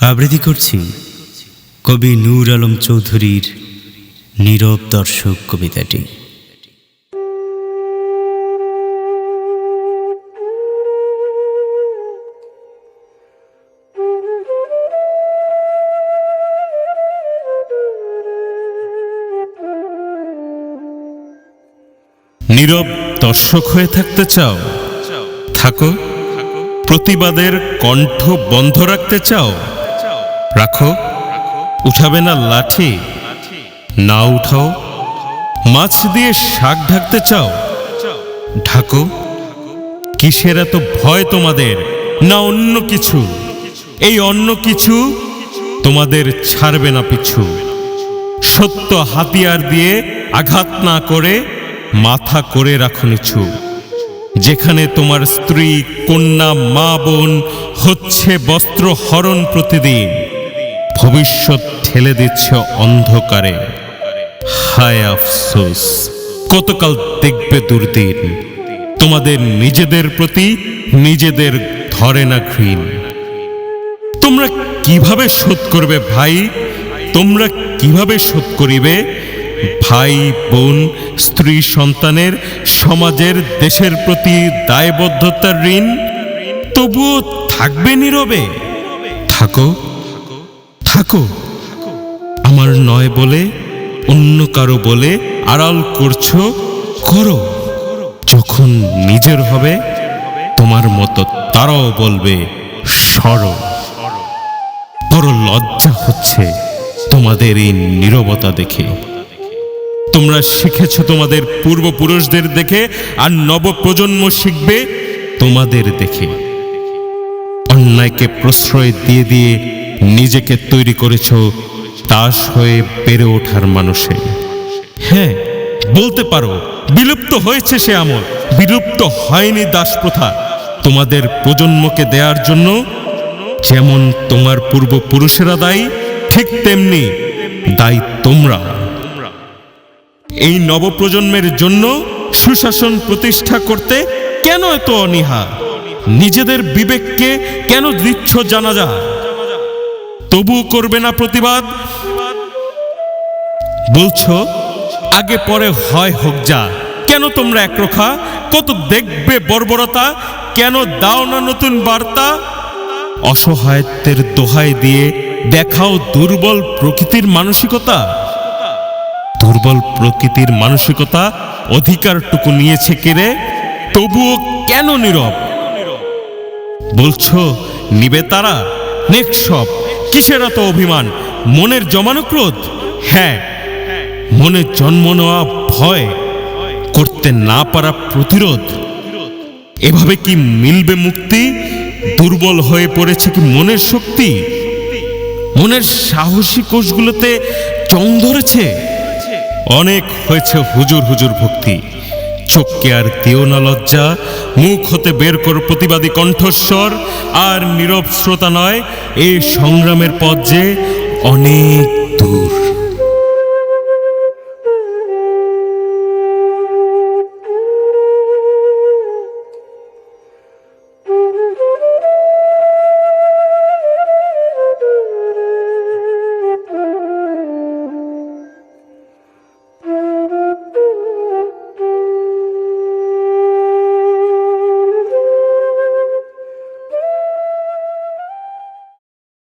আবৃত্তি করছি কবি নূর আলম চৌধুরীর নীরব দর্শক কবিতাটি। নীরব দর্শক হয়ে থাকতে চাও? থাকো। প্রতিবাদের কণ্ঠ বন্ধ রাখতে চাও? রাখো। উঠাবে না লাঠি। না উঠাও। মাছ দিয়ে শাক ঢাকতে চাও। ঢাকো। কিসের এত ভয় তোমাদের? না অন্য কিছু। এই অন্য কিছু তোমাদের ছাড়বে না পিছু। সত্য হাতিয়ার দিয়ে আঘাত না করে মাথা করে রাখো নিছু যেখানে তোমার স্ত্রী, কন্যা, মা, বোন হচ্ছে বস্ত্র হরণ প্রতিদিন। ভবিষ্যৎ ঠেলে দিচ্ছে অন্ধকারে। হায় আফসোস, কতকাল দেখবে দুর্দিন? তোমাদের নিজেদের প্রতি নিজেদের ধরে না ঘৃণ। তোমরা কীভাবে শোধ করবে ভাই? তোমরা কীভাবে শোধ করিবে? ভাই, বোন, স্ত্রী, সন্তানের, সমাজের, দেশের প্রতি দায়বদ্ধতার ঋণ? তবুও থাকবে নীরবে? থাকো। থাকো। আমার নয় বলে, অন্য কারও বলে আড়াল করছ, করো। যখন নিজের হবে, তোমার মতো তারাও বলবে, সরো। বড় লজ্জা হচ্ছে তোমাদের এই নীরবতা দেখে। তোমরা শিখেছ তোমাদের পূর্বপুরুষদের দেখে, আর নবপ্রজন্ম শিখবে তোমাদের দেখে। অন্যায়কে প্রশ্রয় দিয়ে দিয়ে নিজেকে তৈরি করেছ তাস হয়ে বেড়ে ওঠার মানুষে। হ্যাঁ বলতে পারো, বিলুপ্ত হয়েছে সে আমল। বিলুপ্ত হয়নি দাস প্রথা। তোমাদের প্রজন্মকে দেওয়ার জন্য যেমন তোমার পূর্বপুরুষেরা দায়ী, ঠিক তেমনি দায়ী তোমরা। এই নবপ্রজন্মের জন্য সুশাসন প্রতিষ্ঠা করতে কেন এত অনীহা? নিজেদের বিবেককে কেন দিচ্ছ জানা যায় তবু করবে না প্রতিবাদ। বলছো, আগে পরে হয় হোক যা। কেন তোমরা একরোখা? কত দেখবে বর্বরতা? কেন দাও না নতুন বার্তা? অসহায়ত্বের দোহাই দিয়ে দেখাও দুর্বল প্রকৃতির মানসিকতা। দুর্বল প্রকৃতির মানসিকতা অধিকারটুকু নিয়েছে কেড়ে তবুও কেন নীরব? বলছো, নিবে তারা? নেক্সট কিসের এত অভিমান? মনের জমানো ক্রোধ? হ্যাঁ মনে জন্ম নেওয়া ভয়। করতে না পারা প্রতিরোধ। এভাবে কি মিলবে মুক্তি? দুর্বল হয়ে পড়েছে কি মনের শক্তি? মনের সাহসী কোষগুলোতে চং ধরেছে। অনেক হয়েছে হুজুর হুজুর ভক্তি। চোখকে আর দিও না লজ্জা, মুখ হতে বের কর প্রতিবাদী কণ্ঠস্বর। আর নীরব শ্রোতা নয়, এই সংগ্রামের পথ যে অনেক দূর।